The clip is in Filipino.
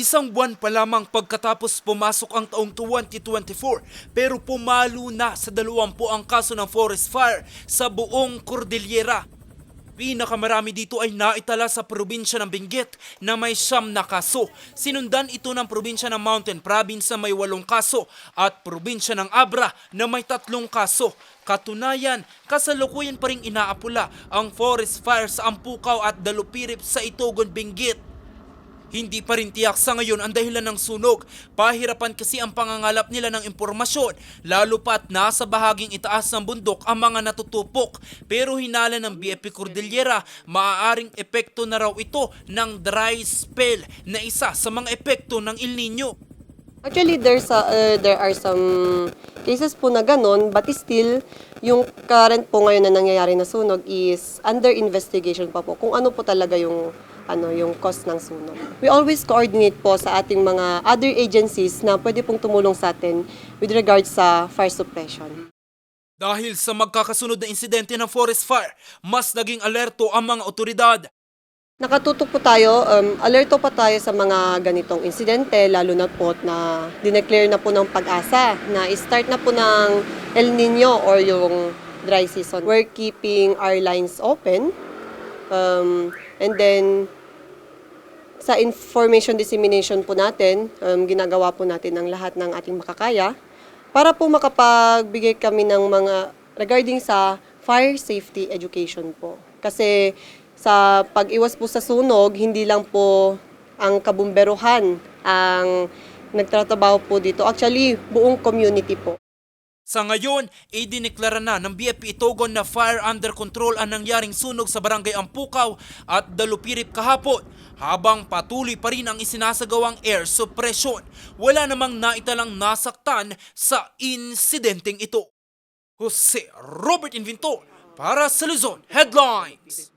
Isang buwan pa lamang pagkatapos pumasok ang taong 2024 pero pumalo na sa 20 ang kaso ng forest fire sa buong Cordillera. Pinakamarami dito ay naitala sa probinsya ng Benguet na may siyam na kaso. Sinundan ito ng probinsya ng Mountain Province na may walong kaso at probinsya ng Abra na may tatlong kaso. Katunayan, kasalukuyan pa rin inaapula ang forest fire sa Ampukaw at Dalupirip sa Itogon, Benguet. Hindi pa rin tiyak sa ngayon ang dahilan ng sunog. Pahirapan kasi ang pangangalap nila ng impormasyon, lalo pat nasa bahaging itaas ng bundok ang mga natutupok. Pero hinala ng BFP Cordillera, maaaring epekto na raw ito ng dry spell na isa sa mga epekto ng El Nino. Actually, there's a, uh, there are some cases po na ganun, but still, yung current po ngayon na nangyayari na sunog is under investigation pa po kung ano po talaga yung ano yung cause ng sunog. We always coordinate po sa ating mga other agencies na pwede pong tumulong sa atin with regards sa fire suppression. Dahil sa magkakasunod na insidente ng forest fire, mas naging alerto ang mga otoridad. Nakatutok po tayo, um, alerto pa tayo sa mga ganitong insidente, lalo na po na dineclare na po ng pag-asa na start na po ng El Nino or yung dry season. We're keeping our lines open um, and then sa information dissemination po natin, um, ginagawa po natin ang lahat ng ating makakaya para po makapagbigay kami ng mga regarding sa fire safety education po. Kasi sa pag-iwas po sa sunog, hindi lang po ang kabumberuhan ang nagtatrabaho po dito. Actually, buong community po. Sa ngayon, idineklara na ng BFP Itogon na fire under control ang nangyaring sunog sa barangay Ampukaw at Dalupirip kahapon habang patuloy pa rin ang isinasagawang air suppression. Wala namang naitalang nasaktan sa insidenteng ito. Jose Robert Inventor para sa Luzon Headlines.